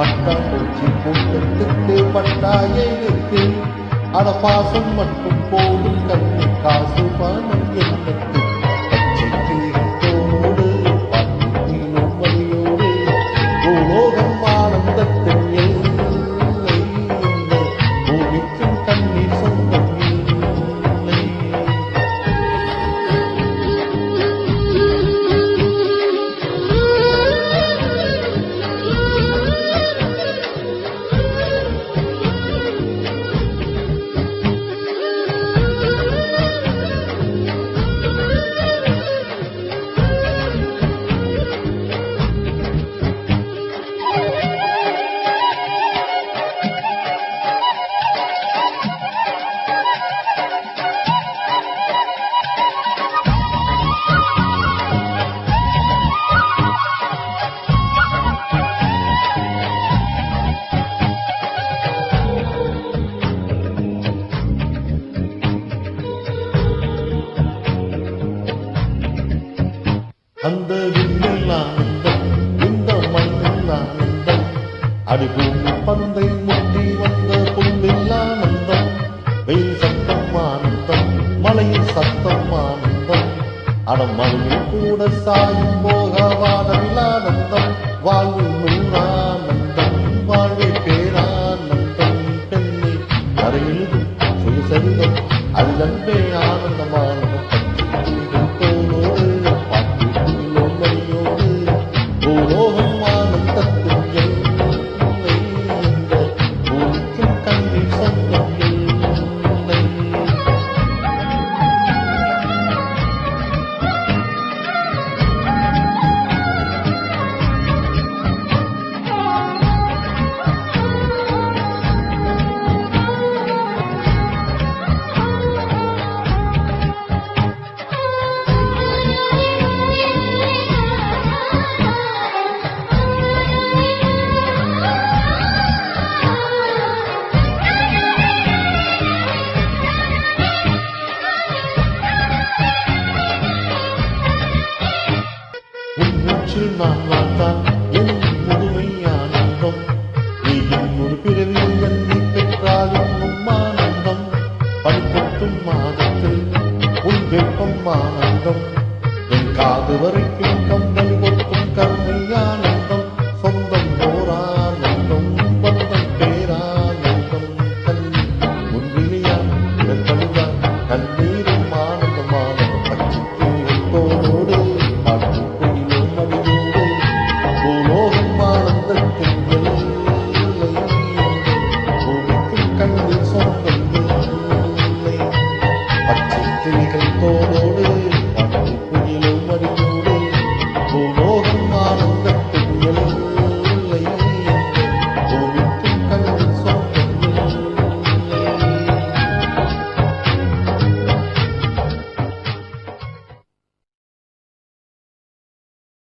பட்டாம்பூச்சி கூட்டத்துக்கு பட்டாயை இருக்கு. அட பாசம் மட்டும் போடும் கண்ணு காசு பானம் என்னத்து அந்த விண்ணில் ஆனந்தம் இந்த மண்ணில் ஆனந்தம் அடிபூமி பந்தை முட்டி வந்த புல்லில் ஆனந்தம் வெயில் சத்தம் ஆனந்தம் மலையில் சத்தம் ஆனந்தம் அடமலையில் கூட சாயும் போக வாடல் ஆனந்தம் வாழ்வில் நூறானந்தம் வாழ்வை பேரானந்தம் பெண்ணை அறையில் சுயசரிதம் அல்லன்பே ஆனந்தமானந்தம் நினைச்சில் நான் வாழ்ந்தான் என் முழுமையானந்தம் நீயும் ஒரு பிறவியில் நீ பெற்றாலும் உம்மானந்தம் பனிப்பொட்டும் மாதத்தில் உன் வெப்பம் ஆனந்தம். என் காது வரை பிங்கம்